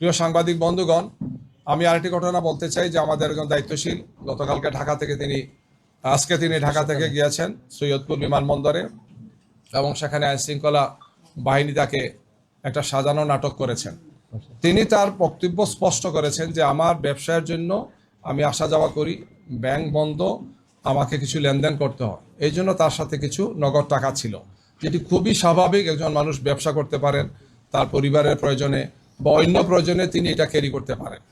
প্রিয় সাংবাদিক বন্ধুগণ, আমি আরেকটি ঘটনা বলতে চাই যে আমাদের একজন দায়িত্বশীল, গতকালকে ঢাকা থেকে তিনি, আজকে তিনি ঢাকা থেকে গিয়েছেন সৈয়দপুর বিমানবন্দরে এবং সেখানে আইন শৃঙ্খলা বাহিনী তাকে একটা সাজানো নাটক করেছেন। তিনি তার বক্তব্য স্পষ্ট করেছেন যে, আমার ব্যবসায়ের জন্য আমি আসা যাওয়া করি, ব্যাংক বন্ধ, আমাকে কিছু লেনদেন করতে হয়। এই জন্য তার সাথে কিছু নগদ টাকা ছিল। যেটি খুবই স্বাভাবিক, একজন মানুষ ব্যবসা করতে পারেন, তার পরিবারের প্রয়োজনে বা অন্য প্রয়োজনে তিনি এটা ক্যারি করতে পারেন।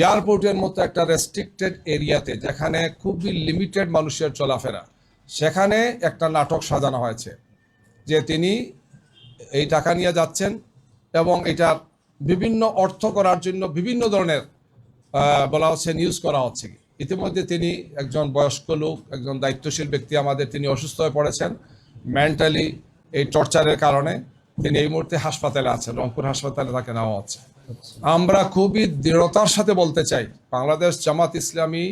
এয়ারপোর্টের মতো একটা রেস্ট্রিক্টেড এরিয়াতে যেখানে খুবই লিমিটেড মানুষের চলাফেরা, সেখানে একটা নাটক সাজানো হয়েছে যে তিনি এই টাকা নিয়ে যাচ্ছেন এবং এটার বিভিন্ন অর্থ করার জন্য বিভিন্ন ধরনের বলা হচ্ছে নিউজ করা হচ্ছে। ইতিমধ্যে তিনি একজন বয়স্ক লোক, একজন দায়িত্বশীল ব্যক্তি আমাদের, তিনি অসুস্থ হয়ে পড়েছেন মেন্টালি এই টর্চারের কারণে। তিনি এই মুহূর্তে হাসপাতালে আছেন, রংপুর হাসপাতালে তাকে নেওয়া হচ্ছে। আমরা খুবই দৃঢ়তার সাথে বলতে চাই, বাংলাদেশ জামাত ইসলামী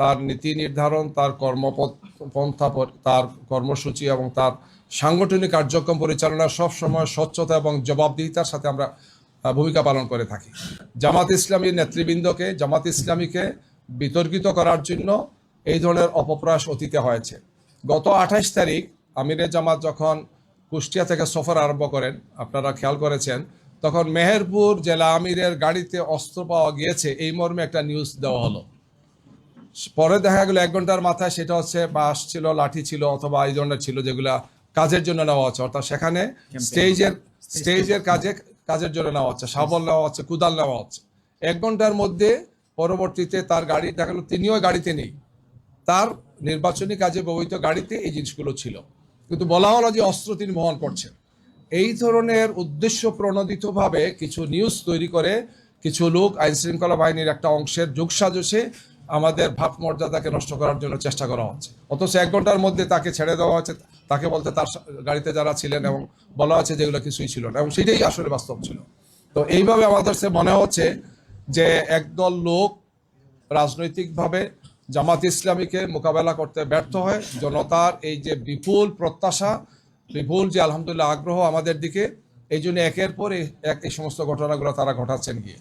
তার নীতি নির্ধারণ, তার কর্মপন্থা তার কর্মসূচি এবং তার সাংগঠনিক কার্যক্রম পরিচালনা সব সময় স্বচ্ছতা এবং জবাবদিহিতার সাথে আমরা ভূমিকা পালন করে থাকি। জামাত ইসলামীর নেতৃবৃন্দকে, জামাত ইসলামীকে বিতর্কিত করার জন্য এই ধরনের অপপ্রয়াস অতীতে হয়েছে। গত আঠাইশ তারিখ আমিরে জামাত যখন কুষ্টিয়া থেকে সফর আরম্ভ করেন আপনারা খেয়াল করেছেন তখন মেহেরপুর জেলা আমিরের গাড়িতে অস্ত্র পাওয়া গিয়েছে এই মর্মে একটা নিউজ দেওয়া হলো। পরে দেখা গেল এক ঘণ্টার মাথায় সেটা হচ্ছে বাঁশ ছিল লাঠি ছিল অথবা এই ধরনের ছিল যেগুলা কাজের জন্য নেওয়া হচ্ছে। অর্থাৎ সেখানে স্টেজের স্টেজের কাজে কাজের জন্য নেওয়া হচ্ছে শাবল নেওয়া হচ্ছে কুদাল নেওয়া হচ্ছে। এক ঘণ্টার মধ্যে পরবর্তীতে তার গাড়ি দেখা গেল তিনিও গাড়িতে নেই। তার নির্বাচনী কাজে ব্যবহৃত গাড়িতে এই জিনিসগুলো ছিল। কিন্তু বলা হলো যে অস্ত্র তিনি বহন করছেন। এই ধরনের উদ্দেশ্য প্রণোদিতভাবে কিছু নিউজ তৈরি করে কিছু লোক আইন শৃঙ্খলা বাহিনীর একটা অংশের যোগসাজসে আমাদের ভাব মর্যাদাকে নষ্ট করার জন্য চেষ্টা করা হচ্ছে। অথচ এক ঘণ্টার মধ্যে তাকে ছেড়ে দেওয়া হচ্ছে তাকে বলতে তার গাড়িতে যারা ছিলেন এবং বলা হচ্ছে যেগুলো কিছুই ছিল না এবং সেটাই আসলে বাস্তব ছিল। তো এইভাবে আমাদের সে মনে হচ্ছে যে একদল লোক রাজনৈতিকভাবে জামাত ইসলামীকে মোকাবেলা করতে ব্যর্থ হয়। জনতার এই যে বিপুল প্রত্যাশা, বিপুল যে আলহামদুলিল্লাহ আগ্রহ আমাদের দিকে, এই জন্য একের পর এক এই সমস্ত ঘটনাগুলো তারা ঘটাচ্ছেন গিয়ে।